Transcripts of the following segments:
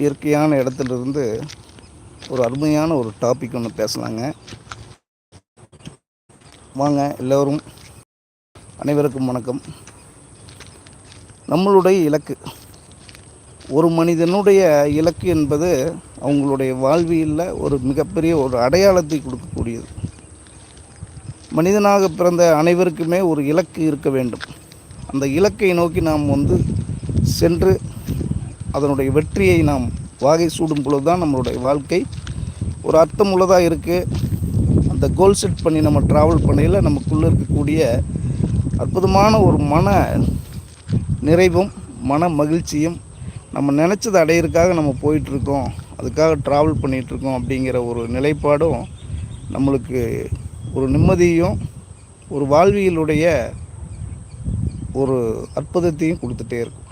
இயற்கையான இடத்துலேருந்து ஒரு அருமையான ஒரு டாபிக் ஒன்று பேசலாங்க. வாங்க எல்லோரும் அனைவருக்கும் வணக்கம். நம்மளுடைய இலக்கு ஒரு மனிதனுடைய இலக்கு என்பது அவங்களுடைய வாழ்வியலில் ஒரு மிகப்பெரிய ஒரு அடையாளத்தை கொடுக்கக்கூடியது. மனிதனாக பிறந்த அனைவருக்குமே ஒரு இலக்கு இருக்க வேண்டும். அந்த இலக்கை நோக்கி நாம் வந்து சென்று அதனுடைய வெற்றியை நாம் வாகை சூடும் பொழுது தான் நம்மளுடைய வாழ்க்கை ஒரு அர்த்தம் உள்ளதாக இருக்குது அந்த கோல் செட் பண்ணி நம்ம ட்ராவல் பண்ணையில் நமக்குள்ளே இருக்கக்கூடிய அற்புதமான ஒரு மன நிறைவும் மன மகிழ்ச்சியும் நம்ம நினச்சதை அடையிறதுக்காக நம்ம போயிட்டுருக்கோம். அதுக்காக ட்ராவல் பண்ணிகிட்ருக்கோம் அப்படிங்கிற ஒரு நிலைப்பாடும் நம்மளுக்கு ஒரு நிம்மதியும் ஒரு வாழ்வியலுடைய ஒரு அற்புதத்தையும் கொடுத்துட்டே இருக்கும்.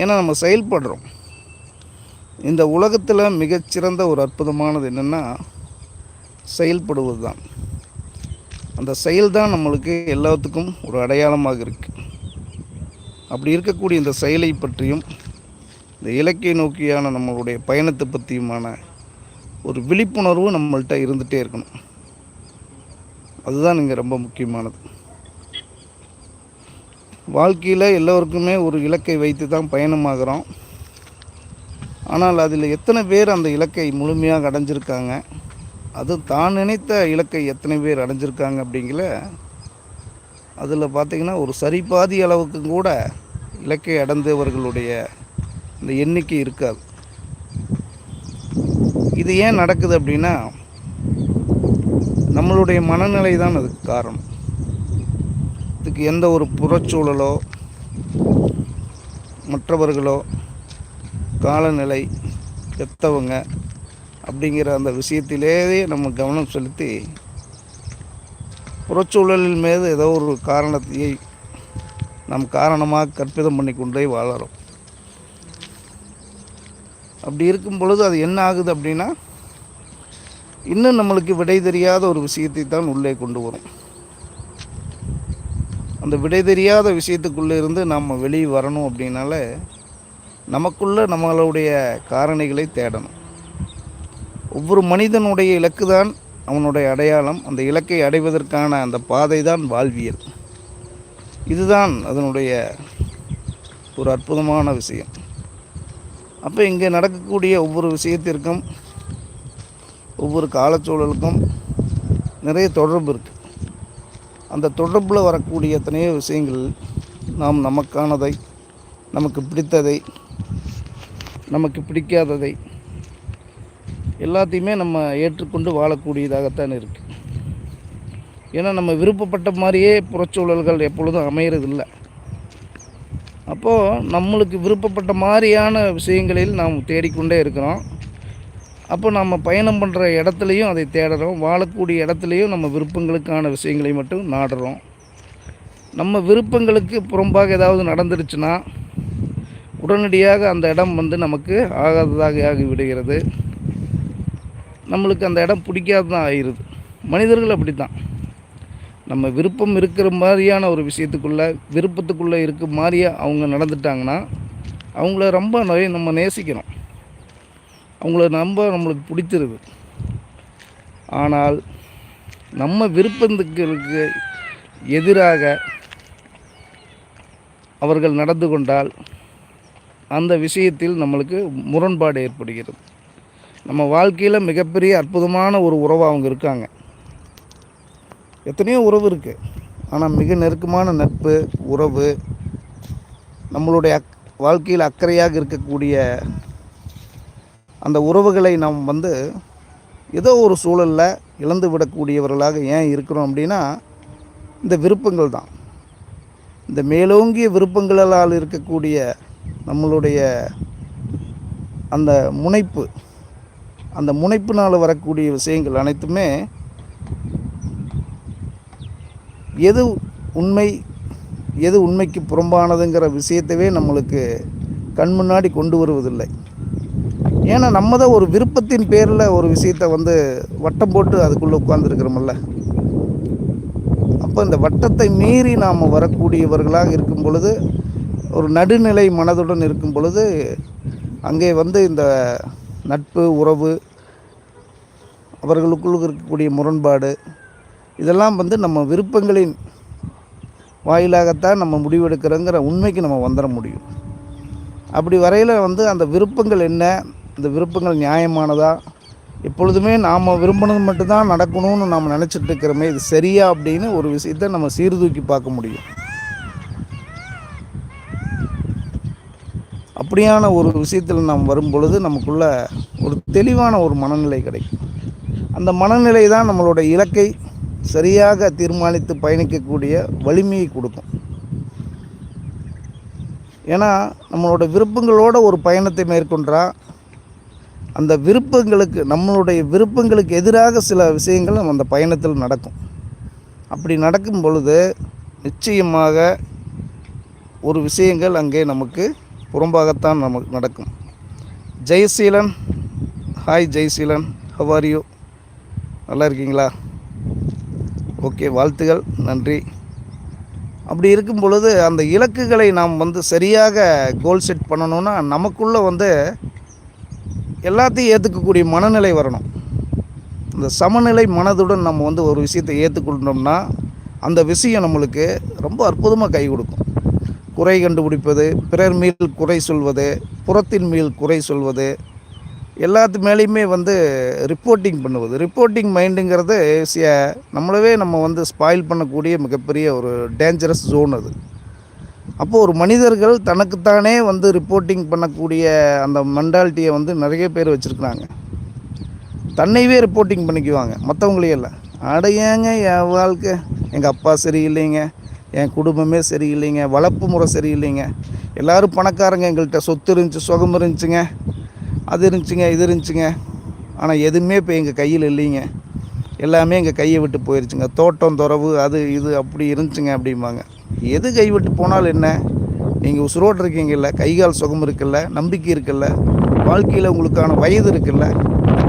ஏன்னா நம்ம செயல்படுறோம். இந்த உலகத்தில் மிகச்சிறந்த ஒரு அற்புதமானது என்னென்னா செயல்படுவது தான் அந்த செயல் தான் நம்மளுக்கு எல்லாத்துக்கும் ஒரு அடையாளமாக இருக்குது அப்படி இருக்கக்கூடிய இந்த செயலை பற்றியும் இந்த இலக்கை நோக்கியான நம்மளுடைய பயணத்தை பற்றியுமான ஒரு விழிப்புணர்வு நம்மள்கிட்ட இருந்துகிட்டே இருக்கணும். அதுதான் இங்கே ரொம்ப முக்கியமானது. வாழ்க்கையில் எல்லோருக்குமே ஒரு இலக்கை வைத்து தான் பயணமாகிறோம். ஆனால் அதில் எத்தனை பேர் அந்த இலக்கை முழுமையாக அடைஞ்சிருக்காங்க? அது தான் நினைத்த இலக்கை எத்தனை பேர் அடைஞ்சிருக்காங்க அப்படிங்கிற அதில் பார்த்திங்கன்னா ஒரு சரிபாதி அளவுக்கு கூட இலக்கை அடைந்தவர்களுடைய இந்த எண்ணிக்கை இருக்காது. இது ஏன் நடக்குது அப்படின்னா நம்மளுடைய மனநிலை தான் அதுக்கு காரணம். இதுக்கு எந்த ஒரு புறச்சூழலோ மற்றவர்களோ காலநிலை எத்தவங்க அப்படிங்கிற அந்த விஷயத்திலேயே நம்ம கவனம் செலுத்தி புறச்சூழலின் மீது ஏதோ ஒரு காரணத்தையை நம் காரணமாக கற்பிதம் பண்ணி கொண்டே வாழறோம். அப்படி இருக்கும் பொழுது அது என்ன ஆகுது அப்படின்னா இன்னும் நம்மளுக்கு விடை தெரியாத ஒரு விஷயத்தை தான் உள்ளே கொண்டு வரும். அந்த விடை தெரியாத விஷயத்துக்குள்ளே இருந்து நாம் வெளியே வரணும் அப்படின்னால நமக்குள்ளே நம்மளுடைய காரணிகளை தேடணும். ஒவ்வொரு மனிதனுடைய இலக்கு தான் அவனுடைய அடையாளம். அந்த இலக்கை அடைவதற்கான அந்த பாதை தான் வாழ்வியல். இதுதான் அதனுடைய ஒரு அற்புதமான விஷயம். அப்போ இங்கே நடக்கக்கூடிய ஒவ்வொரு விஷயத்திற்கும் ஒவ்வொரு காலச்சூழலுக்கும் நிறைய தொடர்பு இருக்குது அந்த தொடர்பில் வரக்கூடிய எத்தனையோ விஷயங்கள் நாம் நமக்கானதை நமக்கு பிடித்ததை நமக்கு பிடிக்காததை எல்லாத்தையுமே நம்ம ஏற்றுக்கொண்டு வாழக்கூடியதாகத்தான் இருக்குது ஏன்னா நம்ம விருப்பப்பட்ட மாதிரியே புறச்சூழல்கள் எப்பொழுதும் அமையறதில்லை. அப்போது நம்மளுக்கு விருப்பப்பட்ட மாதிரியான விஷயங்களில் நாம் தேடிக்கொண்டே இருக்கிறோம். அப்போ நம்ம பயணம் பண்ணுற இடத்துலையும் அதை தேடுறோம். வாழக்கூடிய இடத்துலையும் நம்ம விருப்பங்களுக்கான விஷயங்களை மட்டும் நாடுறோம். நம்ம விருப்பங்களுக்கு புறம்பாக ஏதாவது நடந்துருச்சுன்னா உடனடியாக அந்த இடம் வந்து நமக்கு ஆகாததாக ஆகி விடுகிறது. நம்மளுக்கு அந்த இடம் பிடிக்காது தான் ஆயிடுது. மனிதர்கள் அப்படி தான் நம்ம விருப்பம் இருக்கிற மாதிரியான ஒரு விஷயத்துக்குள்ளே விருப்பத்துக்குள்ளே இருக்க மாதிரியே அவங்க நடந்துட்டாங்கன்னா அவங்கள ரொம்ப நிறைய நம்ம நேசிக்கிறோம். அவங்கள நம்ப நம்மளுக்கு பிடிச்சிருது. ஆனால் நம்ம விருப்பத்துக்களுக்கு எதிராக அவர்கள் நடந்து கொண்டால் அந்த விஷயத்தில் நம்மளுக்கு முரண்பாடு ஏற்படுகிறது. நம்ம வாழ்க்கையில் மிகப்பெரிய அற்புதமான ஒரு உறவாக அவங்க இருக்காங்க. எத்தனையோ உறவு இருக்குது ஆனால் மிக நெருக்கமான நட்பு உறவு நம்மளுடைய அக் வாழ்க்கையில் அக்கறையாக இருக்கக்கூடிய அந்த உறவுகளை நாம் வந்து ஏதோ ஒரு சூழலில் இழந்து விடக்கூடியவர்களாக ஏன் இருக்கிறோம் அப்படின்னா இந்த விருப்பங்கள் தான். இந்த மேலோங்கிய விருப்பங்களால் இருக்கக்கூடிய நம்மளுடைய அந்த முனைப்பு அந்த முனைப்பினால் வரக்கூடிய விஷயங்கள் அனைத்துமே எது உண்மை எது உண்மைக்கு புறம்பானதுங்கிற விஷயத்தவே நம்மளுக்கு கண் முன்னாடி கொண்டு வருவதில்லை. ஏன்னா நம்ம தான் ஒரு விருப்பத்தின் பேரில் ஒரு விஷயத்தை வந்து வட்டம் போட்டு அதுக்குள்ளே உட்காந்துருக்கிறோமில்ல அப்போ இந்த வட்டத்தை மீறி நாம் வரக்கூடியவர்களாக இருக்கும் பொழுது ஒரு நடுநிலை மனதுடன் இருக்கும் பொழுது அங்கே வந்து இந்த நட்பு உறவு அவர்களுக்குள் இருக்கக்கூடிய முரண்பாடு இதெல்லாம் வந்து நம்ம விருப்பங்களின் வாயிலாகத்தான் நம்ம முடிவெடுக்கிறோங்கிற உண்மைக்கு நம்ம வந்துட முடியும். அப்படி வரையில் வந்து அந்த விருப்பங்கள் என்ன இந்த விருப்பங்கள் நியாயமானதா? எப்பொழுதுமே நாம் விரும்பினது மட்டும்தான் நடக்கணும்னு நாம் நினச்சிட்டு இருக்கிறோமே இது சரியா அப்படின்னு ஒரு விஷயத்தை நம்ம சீர்தூக்கி பார்க்க முடியும். அப்படியான ஒரு விஷயத்தில் நாம் வரும் பொழுது நமக்குள்ள ஒரு தெளிவான ஒரு மனநிலை கிடைக்கும். அந்த மனநிலை தான் நம்மளோட இலக்கை சரியாக தீர்மானித்து பயணிக்கக்கூடிய வலிமையை கொடுக்கும். ஏன்னா நம்மளோட விருப்பங்களோட ஒரு பயணத்தை மேற்கொண்டால் அந்த விருப்பங்களுக்கு நம்மளுடைய விருப்பங்களுக்கு எதிராக சில விஷயங்கள் நம்ம அந்த பயணத்தில் நடக்கும். அப்படி நடக்கும் பொழுது நிச்சயமாக ஒரு விஷயங்கள் அங்கே நமக்கு புறம்பாகத்தான் நமக்கு நடக்கும். ஜெயசீலன் ஹாய் ஜெயசீலன் ஹவாரியோ நல்லா இருக்கீங்களா? ஓகே வாழ்த்துகள். நன்றி. அப்படி இருக்கும் பொழுது அந்த இலக்குகளை நாம் வந்து சரியாக கோல் செட் பண்ணணும்னா நமக்குள்ளே வந்து எல்லாத்தையும் ஏற்றுக்கக்கூடிய மனநிலை வரணும். இந்த சமநிலை மனதுடன் நம்ம வந்து ஒரு விஷயத்தை ஏற்றுக்கொண்டோம்னா அந்த விஷயம் நம்மளுக்கு ரொம்ப அற்புதமாக கை கொடுக்கும். குறை கண்டுபிடிப்பது பிறர் மீள் குறை சொல்வது புறத்தின் மீள் குறை சொல்வது எல்லாத்து மேலேயுமே வந்து ரிப்போர்ட்டிங் பண்ணுவது. ரிப்போர்ட்டிங் மைண்டுங்கிறது நம்மளவே நம்ம வந்து ஸ்பாயில் பண்ணக்கூடிய மிகப்பெரிய ஒரு டேஞ்சரஸ் ஜோன் அது. அப்போது ஒரு மனிதர்கள் தனக்குத்தானே வந்து ரிப்போர்ட்டிங் பண்ணக்கூடிய அந்த மென்டாலிட்டியை வந்து நிறைய பேர் வச்சுருக்குறாங்க. தன்னைவே ரிப்போர்ட்டிங் பண்ணிக்குவாங்க. மற்றவங்களே இல்லை. அடையாங்க என் வாழ்க்கை? எங்கள் அப்பா சரியில்லைங்க. என் குடும்பமே சரியில்லைங்க. வளர்ப்பு முறை சரியில்லைங்க. எல்லோரும் பணக்காரங்க. எங்கள்கிட்ட சொத்து இருந்துச்சு சுகம் இருந்துச்சுங்க. அது இருந்துச்சுங்க இது இருந்துச்சுங்க. ஆனால் எதுவுமே இப்போ எங்கள் கையில் இல்லைங்க. எல்லாமே எங்கள் கையை விட்டு போயிடுச்சுங்க தோட்டம் துறவு அது இது அப்படி இருந்துச்சுங்க அப்படிம்பாங்க. எது கைவிட்டு போனாலும் என்ன? நீங்கள் உசுரோடு இருக்கீங்கல்ல கைகால் சுகம் இருக்குல்ல நம்பிக்கை இருக்குல்ல வாழ்க்கையில் உங்களுக்கான வயது இருக்குல்ல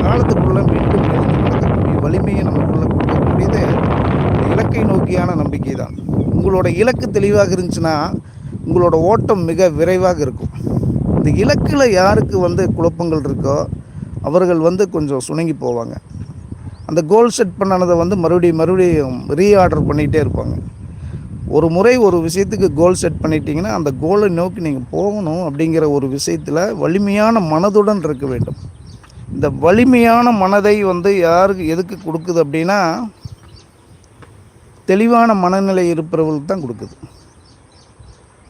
காலத்துக்குள்ளே மீண்டும் நடக்கக்கூடிய வலிமையை நமக்குள்ளே கொடுக்கக்கூடியது இலக்கை நோக்கியான நம்பிக்கை தான். உங்களோட இலக்கு தெளிவாக இருந்துச்சுன்னா உங்களோட ஓட்டம் மிக விரைவாக இருக்கும். இந்த இலக்கில் யாருக்கு வந்து குழப்பங்கள் இருக்கோ அவர்கள் வந்து கொஞ்சம் சுணங்கி போவாங்க. அந்த கோல் செட் பண்ணானதை வந்து மறுபடியும் மறுபடியும் ரீஆர்டர் பண்ணிகிட்டே இருப்பாங்க. ஒரு முறை ஒரு விஷயத்துக்கு கோல் செட் பண்ணிட்டீங்கன்னா அந்த கோலை நோக்கி நீங்கள் போகணும் அப்படிங்கிற ஒரு விஷயத்தில் வலிமையான மனதுடன் இருக்க வேண்டும். இந்த வலிமையான மனதை வந்து யாருக்கு எதுக்கு கொடுக்குது அப்படின்னா தெளிவான மனநிலை இருப்பவர்களுக்கு தான் கொடுக்குது.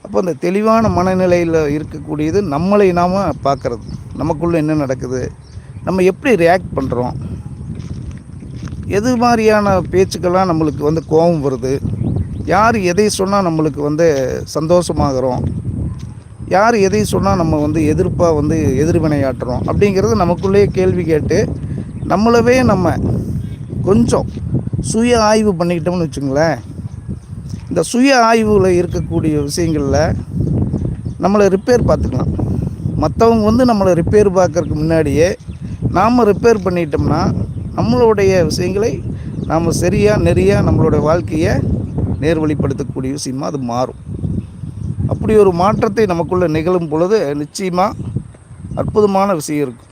அப்போ அந்த தெளிவான மனநிலையில் இருக்கக்கூடியது நம்மளை நாம் பார்க்குறது. நமக்குள்ளே என்ன நடக்குது? நம்ம எப்படி ரியாக்ட் பண்ணுறோம் எது மாதிரியான பேச்சுக்கெல்லாம் நம்மளுக்கு வந்து கோபம் வருது? யார் எதை சொன்னால் நம்மளுக்கு வந்து சந்தோஷமாகிறோம்? யார் எதை சொன்னால் நம்ம வந்து எதிர்ப்பாக வந்து எதிர்வினையாட்டுறோம் அப்படிங்கிறது நமக்குள்ளேயே கேள்வி கேட்டு நம்மளவே நம்ம கொஞ்சம் சுய ஆய்வு பண்ணிக்கிட்டோம்னு வச்சுங்களேன். இந்த சுய ஆய்வில் இருக்கக்கூடிய விஷயங்களில் நம்மளை ரிப்பேர் பார்த்துக்கலாம். மற்றவங்க வந்து நம்மளை ரிப்பேர் பார்க்குறதுக்கு முன்னாடியே நாம் ரிப்பேர் பண்ணிட்டோம்னா நம்மளுடைய விஷயங்களை நாம் சரியாக நெறியாக நம்மளுடைய வாழ்க்கையை நேர்வழிப்படுத்தக்கூடிய விஷயமாக அது மாறும். அப்படி ஒரு மாற்றத்தை நமக்குள்ளே நிகழும் பொழுது நிச்சயமாக அற்புதமான விஷயம் இருக்கும்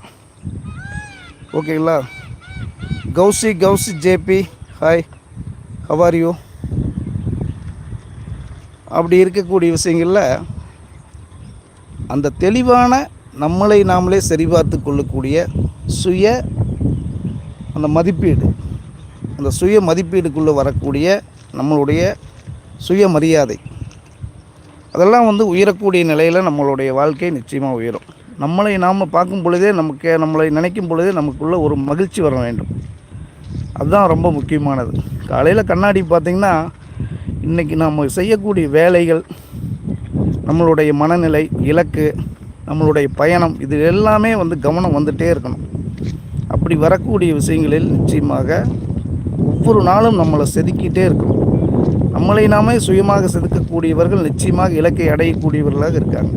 ஓகேங்களா? Kowsi Kowsi JP hi how are you அப்படி இருக்கக்கூடிய விஷயங்களில் அந்த தெளிவான நம்மளை நாமளே சரிபார்த்து கொள்ளக்கூடிய சுய அந்த மதிப்பீடு. அந்த சுய மதிப்பீடுக்குள்ளே வரக்கூடிய நம்மளுடைய சுயமரியாதை. அதெல்லாம் வந்து உயரக்கூடிய நிலையில் நம்மளுடைய வாழ்க்கை நிச்சயமாக உயரும். நம்மளை நாம் பார்க்கும் பொழுதே நமக்கு நம்மளை நினைக்கும் பொழுதே நமக்குள்ளே ஒரு மகிழ்ச்சி வர வேண்டும். அதுதான் ரொம்ப முக்கியமானது. காலையில் கண்ணாடி பார்த்திங்கன்னா இன்றைக்கி நாம் செய்யக்கூடிய வேலைகள் நம்மளுடைய மனநிலை இலக்கு நம்மளுடைய பயணம் இது எல்லாமே வந்து கவனம் வந்துகிட்டே இருக்கணும். அப்படி வரக்கூடிய விஷயங்களில் நிச்சயமாக ஒவ்வொரு நாளும் நம்மளை செதுக்கிட்டே இருக்கணும். நம்மளை நாமே சுயமாக செதுக்கக்கூடியவர்கள் நிச்சயமாக இலக்கை அடையக்கூடியவர்களாக இருக்காங்க.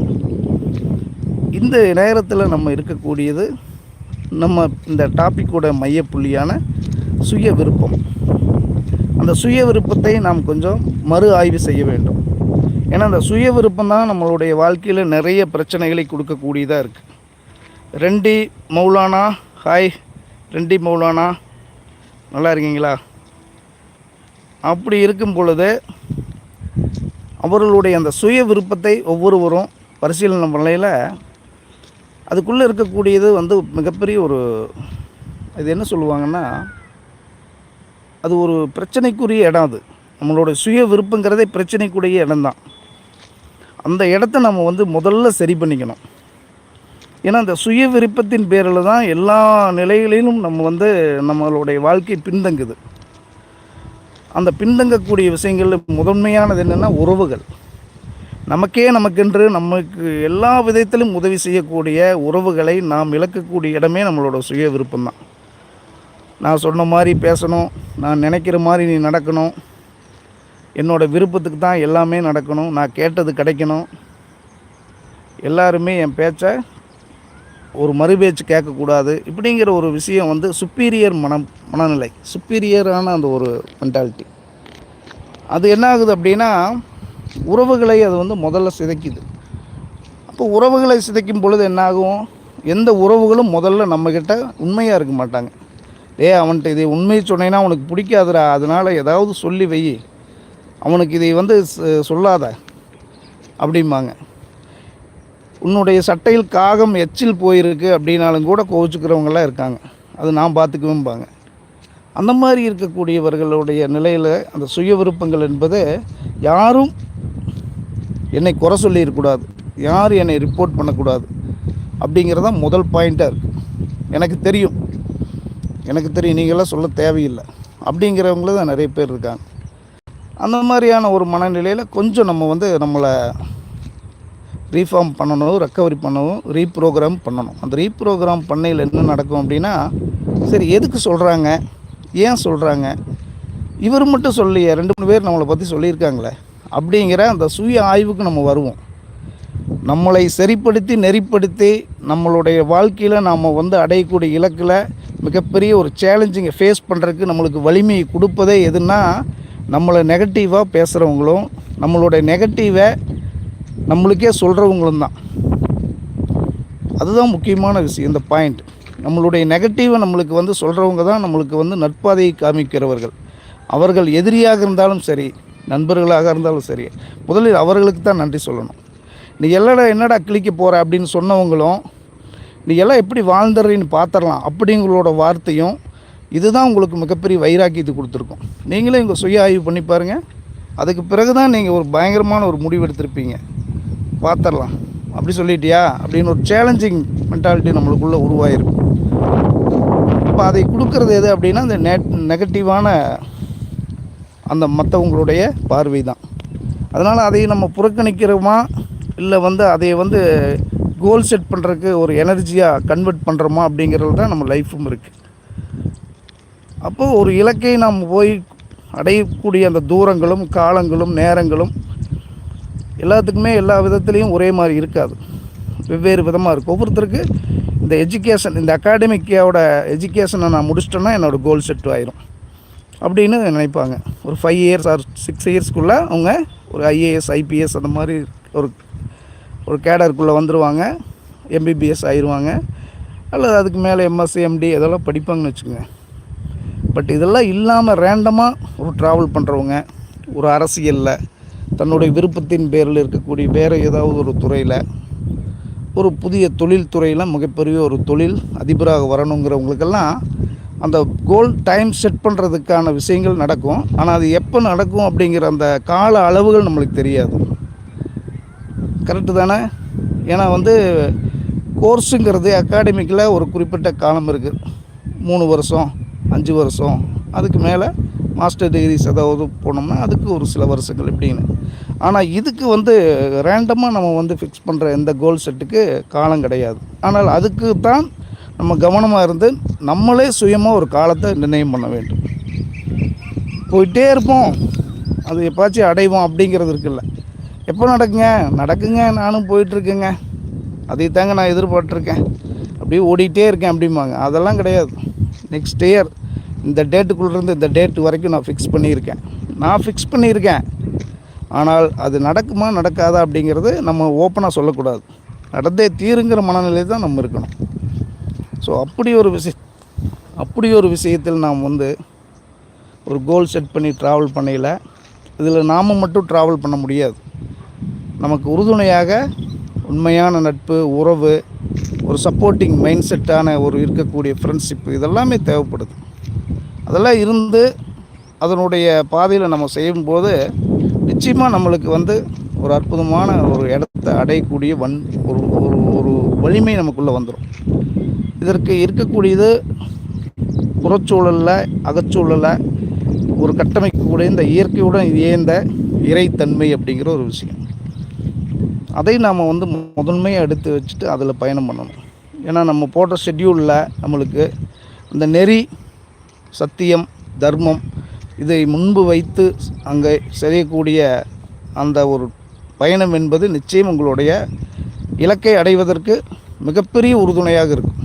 இந்த நேரத்தில் நம்ம இருக்கக்கூடியது நம்ம இந்த டாப்பிக்கோட மையப்புள்ளியான சுய விருப்பம். அந்த சுய விருப்பத்தை நாம் கொஞ்சம் மறு ஆய்வு செய்ய வேண்டும். ஏன்னா அந்த சுய விருப்பம் தான் நம்மளுடைய வாழ்க்கையில் நிறைய பிரச்சனைகளை கொடுக்கக்கூடியதாக இருக்குது ரெண்டி மௌலானா ஹாய் ரெண்டி மௌலானா நல்லா இருக்கீங்களா? அப்படி இருக்கும் பொழுது அவர்களுடைய அந்த சுய விருப்பத்தை ஒவ்வொருவரும் பரிசீலனை பண்ணையில் அதுக்குள்ளே இருக்கக்கூடியது வந்து மிகப்பெரிய ஒரு இது என்ன சொல்லுவாங்கன்னா அது ஒரு பிரச்சனைக்குரிய இடம் அது. நம்மளோட சுய விருப்பங்கிறதே பிரச்சனைக்குரிய இடம்தான் அந்த இடத்த நம்ம வந்து முதல்ல சரி பண்ணிக்கணும். ஏன்னா அந்த சுய விருப்பத்தின் பேரில் தான் எல்லா நிலைகளிலும் நம்ம வந்து நம்மளுடைய வாழ்க்கை பின்தங்குது. அந்த பின்தங்கக்கூடிய விஷயங்கள் முதன்மையானது என்னென்னா உறவுகள். நமக்கே நமக்கென்று நமக்கு எல்லா விதத்திலும் உதவி செய்யக்கூடிய உறவுகளை நாம் இழக்கக்கூடிய இடமே நம்மளோட சுய விருப்பம்தான். நான் சொன்ன மாதிரி பேசணும் நான் நினைக்கிற மாதிரி நீ நடக்கணும். என்னோடய விருப்பத்துக்கு தான் எல்லாமே நடக்கணும். நான் கேட்டது கிடைக்கணும். எல்லாருமே என் பேச்சை ஒரு மறுபேச்சு கேட்கக்கூடாது. இப்படிங்கிற ஒரு விஷயம் வந்து சுப்பீரியர் மனம் மனநிலை சுப்பீரியரான அந்த ஒரு மென்டாலிட்டி அது என்ன ஆகுது அப்படின்னா உறவுகளை அது வந்து முதல்ல சிதைக்குது. அப்போ உறவுகளை சிதைக்கும் பொழுது என்னாகும் எந்த உறவுகளும் முதல்ல நம்மக்கிட்ட உண்மையாக இருக்க மாட்டாங்க. ஏ அவன்கிட்ட இதை உண்மையை சொன்னேன்னா அவனுக்கு பிடிக்காதுடா அதனால் ஏதாவது சொல்லி வை. அவனுக்கு இதை வந்து சொல்லாத. அப்படிம்பாங்க. உன்னுடைய சட்டையில் காகம் எச்சில் போயிருக்கு அப்படின்னாலும் கூட கோவிச்சுக்கிறவங்களாம் இருக்காங்க. அது நான் பார்த்துக்குவேன்பாங்க அந்த மாதிரி இருக்கக்கூடியவர்களுடைய நிலையில் அந்த சுய விருப்பங்கள் என்பது யாரும் என்னை குறை சொல்லிடக்கூடாது யாரும் என்னை ரிப்போர்ட் பண்ணக்கூடாது அப்படிங்கிறது தான் முதல் பாயிண்ட்டாக இருக்குது எனக்கு தெரியும். எனக்கு தெரியும். நீங்களாம் சொல்ல தேவையில்லை. அப்படிங்கிறவங்கள தான் நிறைய பேர் இருக்காங்க. அந்த மாதிரியான ஒரு மனநிலையில் கொஞ்சம் நம்ம வந்து நம்மளை ரீஃபார்ம் பண்ணணும் ரெக்கவரி பண்ணணும் ரீப்ரோக்ராம் பண்ணணும். அந்த ரீப்ரோக்ராம் பண்ணையில் என்ன நடக்கும் அப்படின்னா சரி எதுக்கு சொல்கிறாங்க ஏன் சொல்கிறாங்க இவர் மட்டும் சொல்லியே ரெண்டு மூணு பேர் நம்மளை பற்றி சொல்லியிருக்காங்களே. அப்படிங்கிற அந்த சுய ஆய்வுக்கு நம்ம வருவோம். நம்மளை சரிப்படுத்தி நெறிப்படுத்தி நம்மளுடைய வாழ்க்கையில் நாம் வந்து அடையக்கூடிய இலக்கில் மிகப்பெரிய ஒரு சேலஞ்சிங்கை ஃபேஸ் பண்ணுறதுக்கு நம்மளுக்கு வலிமையை கொடுப்பதே எதுன்னா நம்மளை நெகட்டிவாக பேசுகிறவங்களும் நம்மளுடைய நெகட்டிவை நம்மளுக்கே சொல்கிறவங்களும் தான் அதுதான் முக்கியமான விஷயம் இந்த பாயிண்ட் நம்மளுடைய நெகட்டிவை நம்மளுக்கு வந்து சொல்கிறவங்க தான் நம்மளுக்கு வந்து நட்பாதையை காமிக்கிறவர்கள். அவர்கள் எதிரியாக இருந்தாலும் சரி நண்பர்களாக இருந்தாலும் சரி முதலில் அவர்களுக்கு தான் நன்றி சொல்லணும். நீ எல்லடா என்னடா கிளிக்க போகிற அப்படின்னு சொன்னவங்களும் நீ எல்லாம் எப்படி வாழ்ந்துடுறீன்னு பார்த்துடலாம் அப்படிங்களோட வார்த்தையும் இதுதான் உங்களுக்கு மிகப்பெரிய வைராக்கியத்தை கொடுத்துருக்கும். நீங்களே உங்கள் சுய ஆய்வு பண்ணி பாருங்கள் அதுக்கு பிறகு தான் நீங்கள் ஒரு பயங்கரமான ஒரு முடிவு எடுத்திருப்பீங்க. பார்த்துடலாம் அப்படி சொல்லிட்டியா? அப்படின்னு ஒரு சேலஞ்சிங் மென்டாலிட்டி நம்மளுக்குள்ளே உருவாயிருக்கும் இப்போ அதை கொடுக்கறது எது அப்படின்னா அந்த நெ நெகட்டிவான அந்த மற்றவங்களுடைய பார்வை தான் அதனால் அதை நம்ம புறக்கணிக்கிறோமா? இல்லை வந்து அதை வந்து கோல் செட் பண்ணுறதுக்கு ஒரு எனர்ஜியாக கன்வெர்ட் பண்ணுறோமா அப்படிங்கிறது தான் நம்ம லைஃப்பும் இருக்குது அப்போது ஒரு இலக்கை நாம் போய் அடையக்கூடிய அந்த தூரங்களும் காலங்களும் நேரங்களும் எல்லாத்துக்குமே எல்லா விதத்துலேயும் ஒரே மாதிரி இருக்காது. வெவ்வேறு விதமாக இருக்கும் ஒவ்வொருத்தருக்கு இந்த எஜுகேஷன் இந்த அகாடமிக்கோட எஜுகேஷனை நான் முடிச்சிட்டேன்னா என்னோடய கோல் செட் ஆயிரும். அப்படின்னு நினைப்பாங்க. ஒரு ஃபைவ் இயர்ஸ் ஆர் சிக்ஸ் இயர்ஸ்க்குள்ளே அவங்க ஒரு ஐஏஎஸ் ஐபிஎஸ் அந்த மாதிரி ஒரு ஒரு கேடருக்குள்ளே வந்துடுவாங்க எம்பிபிஎஸ் ஆயிடுவாங்க அல்லது அதுக்கு மேலே எம்எஸ்சி எம்டி இதெல்லாம் படிப்பாங்கன்னு வச்சுக்கோங்க. பட் இதெல்லாம் இல்லாமல் ரேண்டமாக ஒரு ட்ராவல் பண்ணுறவங்க ஒரு அரசியலில் தன்னுடைய விருப்பத்தின் பேரில் இருக்கக்கூடிய வேறு ஏதாவது ஒரு துறையில் ஒரு புதிய தொழில் துறையில் மிகப்பெரிய ஒரு தொழில் அதிபராக வரணுங்கிறவங்களுக்கெல்லாம் அந்த கோல் டைம் செட் பண்ணுறதுக்கான விஷயங்கள் நடக்கும். ஆனால் அது எப்போ நடக்கும் அப்படிங்கிற அந்த கால அளவுகள் நம்மளுக்கு தெரியாது. கரெக்டு தானே? ஏன்னா வந்து கோர்ஸுங்கிறது அகாடமிக்கில் ஒரு குறிப்பிட்ட காலம் இருக்குது மூணு வருஷம். அஞ்சு வருஷம். அதுக்கு மேலே மாஸ்டர் டிகிரிஸ் ஏதாவது போனோம்னா அதுக்கு ஒரு சில வருஷங்கள் இப்படின்னு. ஆனால் இதுக்கு வந்து ரேண்டமாக நம்ம வந்து ஃபிக்ஸ் பண்ணுற எந்த கோல் செட்டுக்கு காலம் கிடையாது. ஆனால் அதுக்கு தான் நம்ம கவனமாக இருந்து நம்மளே சுயமாக ஒரு காலத்தை நிர்ணயம் பண்ண வேண்டும். போயிட்டே இருப்போம். அது எப்பாச்சும் அடைவோம் அப்படிங்கிறது இருக்குல்ல. எப்போ நடக்குங்க? நடக்குங்க. நானும் போயிட்டுருக்கேங்க. அதை தாங்க நான் எதிர்பார்த்துருக்கேன். அப்படியே ஓடிட்டே இருக்கேன் அப்படிம்பாங்க. அதெல்லாம் கிடையாது. நெக்ஸ்ட் இயர் இந்த டேட்டுக்குள்ளேருந்து இந்த டேட்டு வரைக்கும் நான் ஃபிக்ஸ் பண்ணியிருக்கேன். நான் ஃபிக்ஸ் பண்ணியிருக்கேன். ஆனால் அது நடக்குமா நடக்காதா அப்படிங்கிறது நம்ம ஓப்பனாக சொல்லக்கூடாது. நடந்தே தீருங்கிற மனநிலை தான் நம்ம இருக்கணும். ஸோ அப்படி ஒரு விஷய அப்படி ஒரு விஷயத்தில் நாம் வந்து ஒரு கோல் செட் பண்ணி ட்ராவல் பண்ணையில் இதில் நாம் மட்டும் ட்ராவல் பண்ண முடியாது. நமக்கு உறுதுணையாக உண்மையான நட்பு உறவு ஒரு சப்போர்ட்டிங் மைண்ட் செட்டான ஒரு இருக்கக்கூடிய ஃப்ரெண்ட்ஷிப் இதெல்லாமே தேவைப்படுது. அதெல்லாம் இருந்து அதனுடைய பாதையில் நம்ம செய்யும்போது நிச்சயமாக நம்மளுக்கு வந்து ஒரு அற்புதமான ஒரு இடத்த அடையக்கூடிய வன் ஒரு ஒரு ஒரு வலிமை நமக்குள்ளே வந்துடும் இதற்கு இருக்கக்கூடியது புறச்சூழலில் அகச்சூழலில் ஒரு கட்டமைக்கக்கூடிய இந்த இயற்கையுடன் இயந்த இறைத்தன்மை அப்படிங்கிற ஒரு விஷயம். அதை நாம் வந்து முதன்மையாக எடுத்து வச்சுட்டு அதில் பயணம் பண்ணணும். ஏன்னா நம்ம போட்ட ஷெட்யூலில் நம்மளுக்கு இந்த நெறி சத்தியம் தர்மம் இதை முன்பு வைத்து அங்கே செய்யக்கூடிய அந்த ஒரு பயணம் என்பது நிச்சயம் உங்களுடைய இலக்கை அடைவதற்கு மிகப்பெரிய உறுதுணையாக இருக்கும்.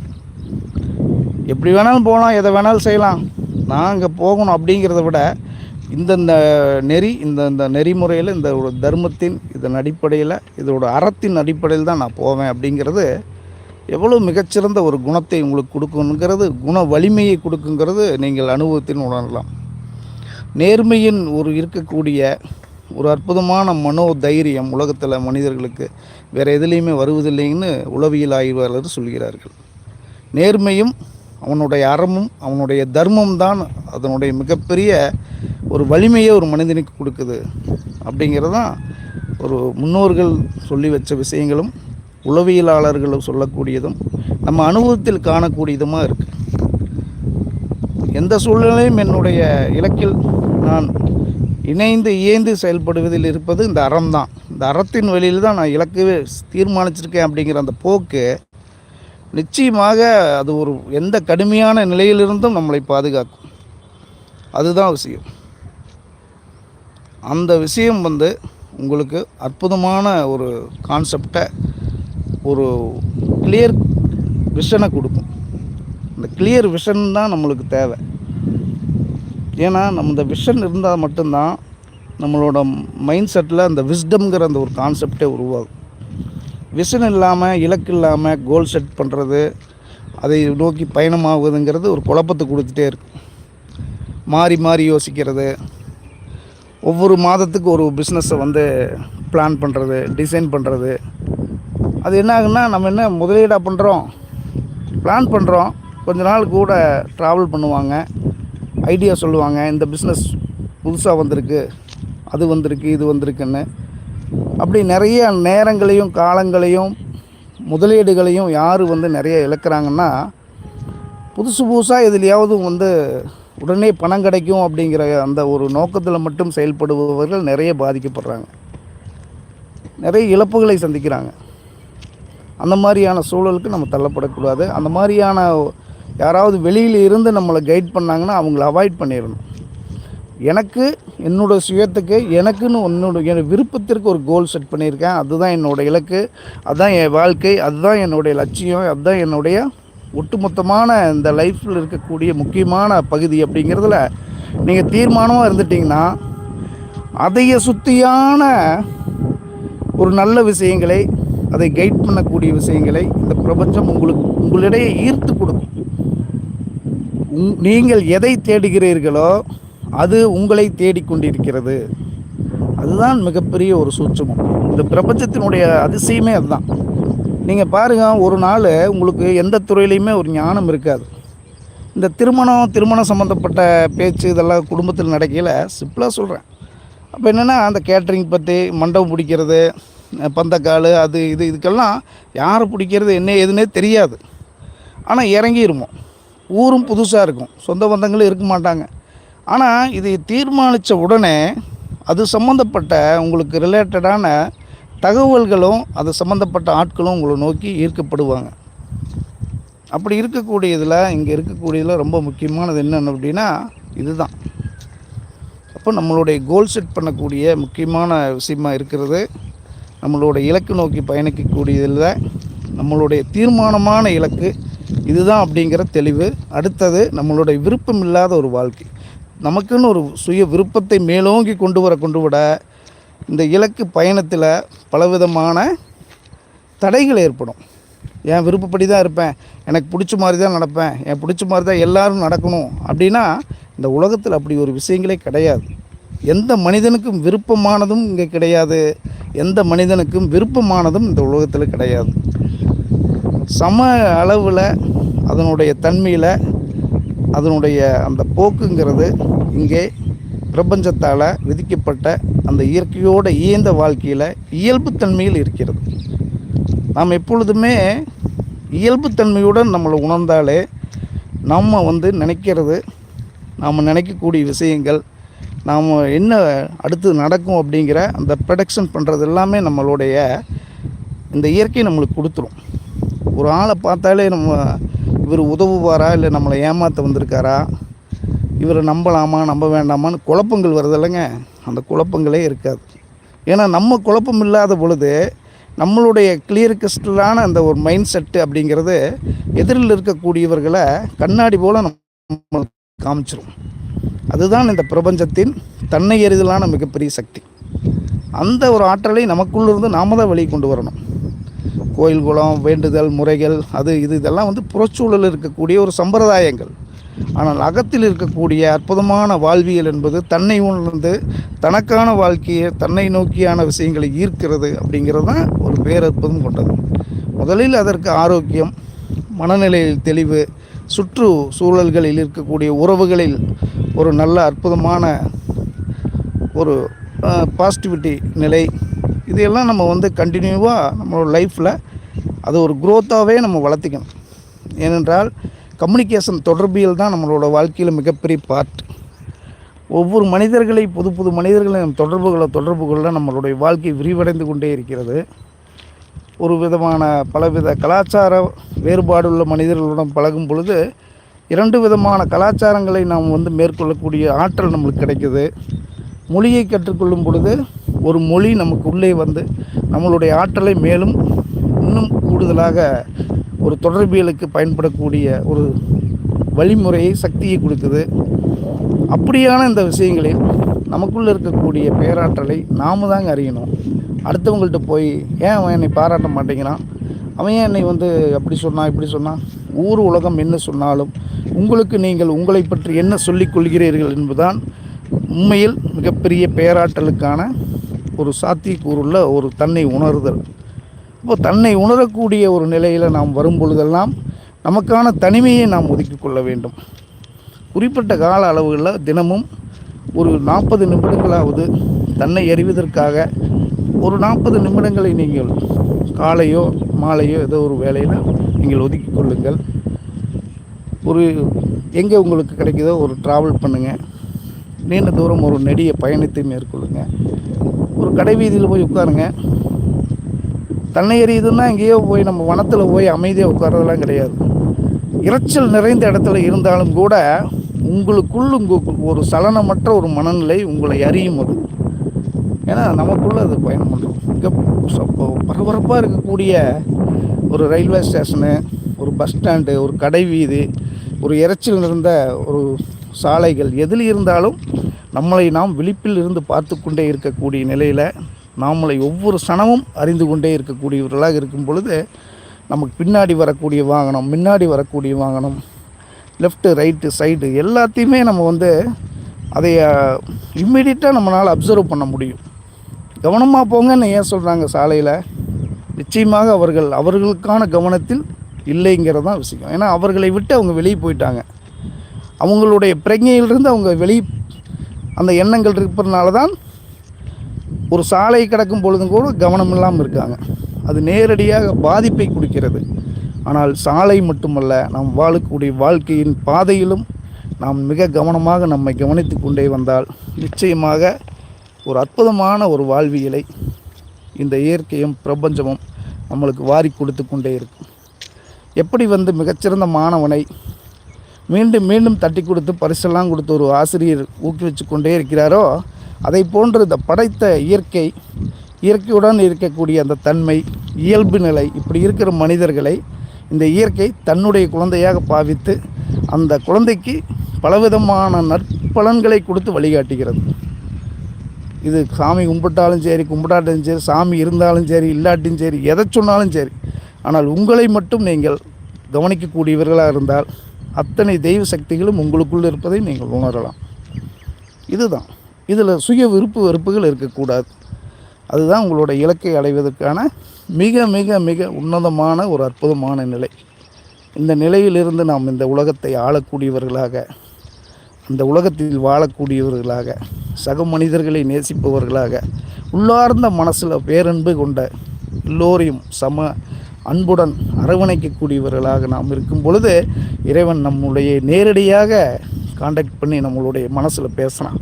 எப்படி வேணாலும் போகலாம் எதை வேணாலும் செய்யலாம். நான் அங்கே போகணும் அப்படிங்கிறத விட இந்தந்த நெறி இந்த இந்த நெறிமுறையில் இந்த ஒரு தர்மத்தின் இதன் அடிப்படையில் இதோட அறத்தின் அடிப்படையில் தான் நான் போவேன் அப்படிங்கிறது எவ்வளோ மிகச்சிறந்த ஒரு குணத்தை உங்களுக்கு கொடுக்குங்கிறது குண வலிமையை கொடுக்குங்கிறது நீங்கள் அனுபவத்தின் உணரலாம். நேர்மையின் ஒரு இருக்கக்கூடிய ஒரு அற்புதமான மனோ தைரியம் உலகத்தில் மனிதர்களுக்கு வேறு எதுலேயுமே வருவதில்லைன்னு உளவியல் ஆய்வாளர் சொல்கிறார்கள். நேர்மையும் அவனுடைய அறமும் அவனுடைய தர்மம் தான் அதனுடைய மிகப்பெரிய ஒரு வலிமையை ஒரு மனிதனுக்கு கொடுக்குது. அப்படிங்கிறது தான் ஒரு முன்னோர்கள் சொல்லி வச்ச விஷயங்களும் உளவியலாளர்கள் சொல்லக்கூடியதும் நம்ம அனுபவத்தில் காணக்கூடியதுமாக இருக்குது எந்த சூழ்நிலையும் என்னுடைய இலக்கில் நான் இணைந்து இயந்து செயல்படுவதில் இருப்பது இந்த அறம் தான். இந்த அறத்தின் வழியில் தான் நான் இலக்கவே தீர்மானிச்சிருக்கேன் அப்படிங்கிற அந்த போக்கு நிச்சயமாக அது ஒரு எந்த கடுமையான நிலையிலிருந்தும் நம்மளை பாதுகாக்கும். அதுதான் விஷயம். அந்த விஷயம் வந்து உங்களுக்கு அற்புதமான ஒரு கான்செப்டை ஒரு கிளியர் விஷனை கொடுக்கும். இந்த கிளியர் விஷன் தான் நம்மளுக்கு தேவை. ஏன்னா நம்ம இந்த விஷன் இருந்தால் மட்டும்தான் நம்மளோட மைண்ட் செட்டில் அந்த விஸ்டம்ங்கிற அந்த ஒரு கான்செப்டே உருவாகும். விஷன் இல்லாமல் இலக்கு இல்லாமல் கோல் செட் பண்ணுறது அதை நோக்கி பயணமாகுதுங்கிறது ஒரு குழப்பத்தை கொடுத்துட்டே இருக்கும். மாறி மாறி யோசிக்கிறது. ஒவ்வொரு மாதத்துக்கு ஒரு பிஸ்னஸை வந்து பிளான் பண்ணுறது டிசைன் பண்ணுறது அது என்ன ஆகுன்னா நம்ம என்ன முதலீடாக பண்ணுறோம் பிளான் பண்ணுறோம் கொஞ்ச நாள் கூட ட்ராவல் பண்ணுவாங்க. ஐடியா சொல்லுவாங்க இந்த பிஸ்னஸ் புதுசாக வந்திருக்கு அது வந்திருக்கு இது வந்திருக்குன்னு. அப்படி நிறைய நேரங்களையும் காலங்களையும் முதலீடுகளையும் யார் வந்து நிறைய இழக்கிறாங்கன்னா புதுசு புதுசாக எதுலையாவது வந்து உடனே பணம் கிடைக்கும் அப்படிங்கிற அந்த ஒரு நோக்கத்தில் மட்டும் செயல்படுபவர்கள் நிறைய பாதிக்கப்படுறாங்க. நிறைய இழப்புகளை சந்திக்கிறாங்க. அந்த மாதிரியான சூழலுக்கு நம்ம தள்ளப்படக்கூடாது. அந்த மாதிரியான யாராவது வெளியில் இருந்து நம்மளை கைட் பண்ணாங்கன்னா அவங்கள அவாய்ட் பண்ணிடணும் எனக்கு என்னோடய சுயத்துக்கு எனக்குன்னு என்னோட என் விருப்பத்திற்கு ஒரு கோல் செட் பண்ணியிருக்கேன். அதுதான் என்னோடய இலக்கு அதுதான் என் வாழ்க்கை அதுதான் என்னுடைய லட்சியம் அதுதான் என்னுடைய ஒட்டுமொத்தமான இந்த லைஃப்பில் இருக்கக்கூடிய முக்கியமான பகுதி அப்படிங்கிறதுல நீங்கள் தீர்மானமாக இருந்துட்டிங்கன்னா அதைய சுற்றியான ஒரு நல்ல விஷயங்களை அதை கைட் பண்ணக்கூடிய விஷயங்களை இந்த பிரபஞ்சம் உங்களுக்கு உங்களிடையே ஈர்த்து கொடுக்கும். உங் நீங்கள் எதை தேடுகிறீர்களோ அது உங்களை தேடிக்கொண்டிருக்கிறது அதுதான் மிகப்பெரிய ஒரு சூட்சமம். இந்த பிரபஞ்சத்தினுடைய அதிசயமே அதுதான். நீங்கள் பாருங்கள் ஒரு நாள் உங்களுக்கு எந்த துறையிலையுமே ஒரு ஞானம் இருக்காது. இந்த திருமணம் திருமணம் சம்மந்தப்பட்ட பேச்சு இதெல்லாம் குடும்பத்தில் நடக்கையில் சிம்பிளாக சொல்கிறேன் அப்போ என்னென்னா அந்த கேட்ரிங் பற்றி மண்டபம் பிடிக்கிறது பந்தக்கால் அது இது இதுக்கெல்லாம் யாரை பிடிக்கிறது என்ன ஏதுன்னே தெரியாது. ஆனால் இறங்கிடுவோம் ஊரும் புதுசாக இருக்கும். சொந்த பந்தங்களும் இருக்க மாட்டாங்க. ஆனால் இதை தீர்மானித்த உடனே அது சம்மந்தப்பட்ட உங்களுக்கு ரிலேட்டடான தகவல்களும் அது சம்மந்தப்பட்ட ஆட்களும் உங்களை நோக்கி ஈர்க்கப்படுவாங்க. அப்படி இருக்கக்கூடியதில் இங்கே இருக்கக்கூடியதில் ரொம்ப முக்கியமானது என்னென்னு அப்படின்னா இதுதான். அப்போ நம்மளுடைய கோல் செட் பண்ணக்கூடிய முக்கியமான விஷயமாக இருக்கிறது நம்மளோட இலக்கு நோக்கி பயணிக்கக்கூடியதில் நம்மளுடைய தீர்மானமான இலக்கு இதுதான் அப்படிங்கிற தெளிவு. அடுத்தது நம்மளுடைய விருப்பம் இல்லாத ஒரு வாழ்க்கை. நமக்குன்னு ஒரு சுய விருப்பத்தை மேலோங்கி கொண்டு வர கொண்டு விட இந்த இலக்கு பயணத்தில் பலவிதமான தடைகள் ஏற்படும். என் விருப்பப்படி தான் இருப்பேன் எனக்கு பிடிச்ச மாதிரி தான் நடப்பேன் என் பிடிச்ச மாதிரி தான் எல்லாரும் நடக்கணும் அப்படின்னா இந்த உலகத்தில் அப்படி ஒரு விஷயங்களே கிடையாது. எந்த மனிதனுக்கும் விருப்பமானதும் இங்கே கிடையாது. எந்த மனிதனுக்கும் விருப்பமானதும் இந்த உலகத்தில் கிடையாது. சம அளவில் அதனுடைய தன்மையில் அதனுடைய அந்த போக்குங்கிறது இங்கே பிரபஞ்சத்தால் விதிக்கப்பட்ட அந்த இயற்கையோடு இயந்த வாழ்க்கையில் இயல்புத்தன்மையில் இருக்கிறது. நாம் எப்பொழுதுமே இயல்புத்தன்மையுடன் நம்மளை உணர்ந்தாலே நம்ம வந்து நினைக்கிறது நாம் நினைக்கக்கூடிய விஷயங்கள் நாம் என்ன அடுத்து நடக்கும் அப்படிங்கிற அந்த ப்ரொடக்ஷன் பண்ணுறது எல்லாமே நம்மளுடைய இந்த இயற்கை நம்மளுக்கு கொடுத்துரும். ஒரு ஆளை பார்த்தாலே நம்ம இவர் உதவுவாரா? இல்லை நம்மளை ஏமாற்ற வந்திருக்காரா? இவரை நம்பலாமா? நம்ப வேண்டாமான்னு குழப்பங்கள் வருதில்லைங்க அந்த குழப்பங்களே இருக்காது. ஏன்னா நம்ம குழப்பம் இல்லாத பொழுது நம்மளுடைய கிளியர் கிறிஸ்டலான அந்த ஒரு மைண்ட் செட்டு அப்படிங்கிறது எதிரில் இருக்கக்கூடியவர்களை கண்ணாடி போல் நம்ம காமிச்சிரும். அதுதான் இந்த பிரபஞ்சத்தின் தன்னை எறிதலான மிகப்பெரிய சக்தி. அந்த ஒரு ஆற்றலை நமக்குள்ளிருந்து நாம தான் வெளியே கொண்டு வரணும். கோயில் குளம் வேண்டுதல் முறைகள் அது இது இதெல்லாம் வந்து புறச்சூழலில் இருக்கக்கூடிய ஒரு சம்பிரதாயங்கள். ஆனால் அகத்தில் இருக்கக்கூடிய அற்புதமான வாழ்வியல் என்பது தன்னை உணர்ந்து தனக்கான வாழ்க்கையை தன்னை நோக்கியான விஷயங்களை ஈர்க்கிறது அப்படிங்கிறது தான் ஒரு பேரற்புதம் கொண்டது. முதலில் அதற்கு ஆரோக்கியம் மனநிலையில் தெளிவு சுற்று சூழல்களில் இருக்கக்கூடிய உறவுகளில் ஒரு நல்ல அற்புதமான ஒரு பாசிட்டிவிட்டி நிலை. இதையெல்லாம் நம்ம வந்து கண்டினியூவாக நம்மளோட லைஃப்பில் அது ஒரு குரோத்தாகவே நம்ம வளர்த்திக்கணும். ஏனென்றால் கம்யூனிகேஷன் தொடர்பியல் தான் நம்மளோட வாழ்க்கையில் மிகப்பெரிய பார்ட் ஒவ்வொரு மனிதர்களை புது புது மனிதர்களை நம் தொடர்புகளை கொள்ள நம்மளுடைய வாழ்க்கை விரிவடைந்து கொண்டே இருக்கிறது. ஒரு விதமான பலவித கலாச்சார வேறுபாடுள்ள மனிதர்களுடன் பழகும் பொழுது இரண்டு விதமான கலாச்சாரங்களை நாம் வந்து மேற்கொள்ளக்கூடிய ஆற்றல் நம்மளுக்கு கிடைக்குது. மொழியை கற்றுக்கொள்ளும் பொழுது ஒரு மொழி நமக்கு உள்ளே வந்து நம்மளுடைய ஆற்றலை மேலும் இன்னும் கூடுதலாக ஒரு தொடர்பியலுக்கு பயன்படக்கூடிய ஒரு வழிமுறையை சக்தியை கொடுக்குது. அப்படியான இந்த விஷயங்களில் நமக்குள்ளே இருக்கக்கூடிய பேராற்றலை நாம தாங்க அறியணும். அடுத்தவங்கள்ட்ட போய் ஏன் அவன் என்னை பாராட்ட மாட்டேங்கிறான்? அவன் ஏன் என்னை வந்து அப்படி சொன்னான் இப்படி சொன்னான்? ஊர் உலகம் என்ன சொன்னாலும் உங்களுக்கு நீங்கள் உங்களை பற்றி என்ன சொல்லிக் கொள்கிறீர்கள் என்பதுதான் உண்மையில் மிகப்பெரிய பேராற்றலுக்கான ஒரு சாத்தியக்கூறுள்ள ஒரு தன்னை உணர்தல். இப்போ தன்னை உணரக்கூடிய ஒரு நிலையில் நாம் வரும் பொழுதெல்லாம் நமக்கான தனிமையை நாம் ஒதுக்கிக் கொள்ள வேண்டும். குறிப்பிட்ட கால அளவுகளில் தினமும் ஒரு நாற்பது நிமிடங்களாவது தன்னை அறிவதற்காக ஒரு நாற்பது நிமிடங்களை நீங்கள் காலையோ மாலையோ ஏதோ ஒரு வேலையில் நீங்கள் ஒதுக்கி கொள்ளுங்கள். ஒரு எங்கே உங்களுக்கு கிடைக்குதோ ஒரு ட்ராவல் பண்ணுங்கள் நீண்ட தூரம் ஒரு நெடிய பயணத்தை மேற்கொள்ளுங்கள் ஒரு கடை வீதியில் போய் உட்காருங்க. தன்னை எறியுதுன்னா எங்கேயோ போய் நம்ம வனத்தில் போய் அமைதியாக உட்காரதெல்லாம் கிடையாது. இரைச்சல் நிறைந்த இடத்துல இருந்தாலும் கூட உங்களுக்குள் உங்கள் ஒரு சலனமற்ற ஒரு மனநிலை உங்களை அறியும் அது. ஏன்னா நமக்குள்ளே அது பயணம் பண்ணுறோம் மிக பரபரப்பாக இருக்கக்கூடிய ஒரு ரயில்வே ஸ்டேஷனு ஒரு பஸ் ஸ்டாண்டு ஒரு கடை வீதி ஒரு இறைச்சல் இருந்த ஒரு சாலைகள் எதில் இருந்தாலும் நம்மளை நாம் விழிப்பில் இருந்து பார்த்து கொண்டே இருக்கக்கூடிய நிலையில் நாமளை ஒவ்வொரு சனமும் அறிந்து கொண்டே இருக்கக்கூடியவர்களாக இருக்கும் பொழுது நமக்கு பின்னாடி வரக்கூடிய வாகனம் முன்னாடி வரக்கூடிய வாகனம் லெஃப்ட்டு ரைட்டு சைடு எல்லாத்தையுமே நம்ம வந்து அதை இம்மிடியட்டாக நம்மளால் அப்சர்வ் பண்ண முடியும். கவனமாக போங்கன்னு ஏன் சொல்கிறாங்க சாலையில்? நிச்சயமாக அவர்கள் அவர்களுக்கான கவனத்தில் இல்லைங்கிறது தான் விஷயம். ஏன்னா அவர்களை விட்டு அவங்க வெளியே போயிட்டாங்க. அவங்களுடைய பிரஜையிலிருந்து அவங்க வெளியே அந்த எண்ணங்கள் இருப்பதுனால தான் ஒரு சாலை கிடக்கும் பொழுதும் கூட கவனம் இல்லாமல் இருக்காங்க. அது நேரடியாக பாதிப்பை கொடுக்கிறது. ஆனால் சாலை மட்டுமல்ல நாம் வாழக்கூடிய வாழ்க்கையின் பாதையிலும் நாம் மிக கவனமாக நம்மை கவனித்து கொண்டே வந்தால் நிச்சயமாக ஒரு அற்புதமான ஒரு வாழ்வியலை இந்த இயற்கையும் பிரபஞ்சமும் நம்மளுக்கு வாரி கொடுத்து கொண்டே இருக்கும் எப்படி வந்து மிகச்சிறந்த மாணவனை மீண்டும் மீண்டும் தட்டி கொடுத்து பரிசெல்லாம் கொடுத்து ஒரு ஆசிரியர் ஊக்குவிச்சு கொண்டே இருக்கிறாரோ அதை போன்று இந்த படைத்த இயற்கை இயற்கையுடன் இருக்கக்கூடிய அந்த தன்மை இயல்பு நிலை இப்படி இருக்கிற மனிதர்களை இந்த இயற்கை தன்னுடைய குழந்தையாக பாவித்து அந்த குழந்தைக்கு பலவிதமான நற்பலன்களை கொடுத்து வழிகாட்டுகிறது. இது சாமி கும்பிட்டாலும் சரி கும்பிட்டாலும் சரி சாமி இருந்தாலும் சரி இல்லாட்டியும் சரி எதை சொன்னாலும் சரி. ஆனால் உங்களை மட்டும் நீங்கள் கவனிக்கக்கூடியவர்களாக இருந்தால் அத்தனை தெய்வ சக்திகளும் உங்களுக்குள் இருப்பதை நீங்கள் உணரலாம். இதுதான். இதில் சுய விருப்பு வெறுப்புகள் இருக்கக்கூடாது. அதுதான் உங்களோட இலக்கை அடைவதற்கான மிக மிக மிக உன்னதமான ஒரு அற்புதமான நிலை. இந்த நிலையிலிருந்து நாம் இந்த உலகத்தை ஆளக்கூடியவர்களாக இந்த உலகத்தில் வாழக்கூடியவர்களாக சக மனிதர்களை நேசிப்பவர்களாக உள்ளார்ந்த மனசில் பேரன்பு கொண்ட எல்லோரையும் சம அன்புடன் அரவணைக்கக்கூடியவர்களாக நாம் இருக்கும் பொழுது இறைவன் நம்முடைய நேரடியாக காண்டாக்ட் பண்ணி நம்மளுடைய மனசில் பேசலாம்.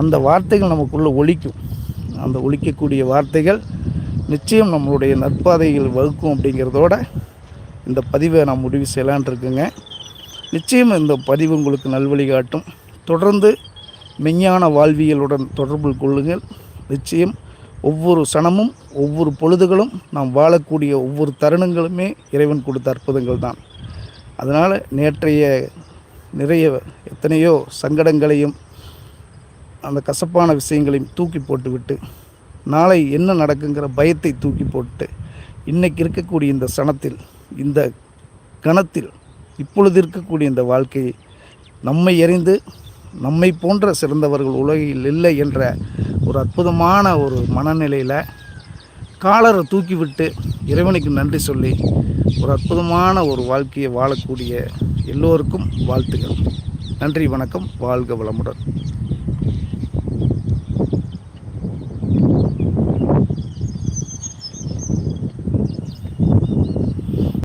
அந்த வார்த்தைகள் நமக்குள்ளே ஒழிக்கும் அந்த ஒழிக்கக்கூடிய வார்த்தைகள் நிச்சயம் நம்மளுடைய நற்பாதைகள் வகுக்கும் அப்படிங்கிறதோட இந்த பதிவை நான் முடிவு செய்யலான் இருக்குங்க. நிச்சயம் இந்த பதிவு உங்களுக்கு நல்வழி காட்டும் தொடர்ந்து மெஞ்ஞான வாழ்வியலுடன் தொடர்பு கொள்ளுங்கள். நிச்சயம் ஒவ்வொரு சனமும் ஒவ்வொரு பொழுதுகளும் நாம் வாழக்கூடிய ஒவ்வொரு தருணங்களுமே இறைவன் கொடுத்த அற்புதங்கள் தான். அதனால் நேற்றைய நிறைய எத்தனையோ சங்கடங்களையும் அந்த கசப்பான விஷயங்களையும் தூக்கி போட்டுவிட்டு நாளை என்ன நடக்குங்கிற பயத்தை தூக்கி போட்டு இன்றைக்கி இருக்கக்கூடிய இந்த சனத்தில் இந்த கணத்தில் இப்பொழுது இருக்கக்கூடிய இந்த வாழ்க்கை நம்மை எறிந்து நம்மை போன்ற சிறந்தவர்கள் உலகில் இல்லை என்ற ஒரு அற்புதமான ஒரு மனநிலையில் காலரை தூக்கிவிட்டு இறைவனுக்கு நன்றி சொல்லி ஒரு அற்புதமான ஒரு வாழ்க்கையை வாழக்கூடிய எல்லோருக்கும் வாழ்த்துக்கள் நன்றி வணக்கம் வாழ்க வளமுடன்.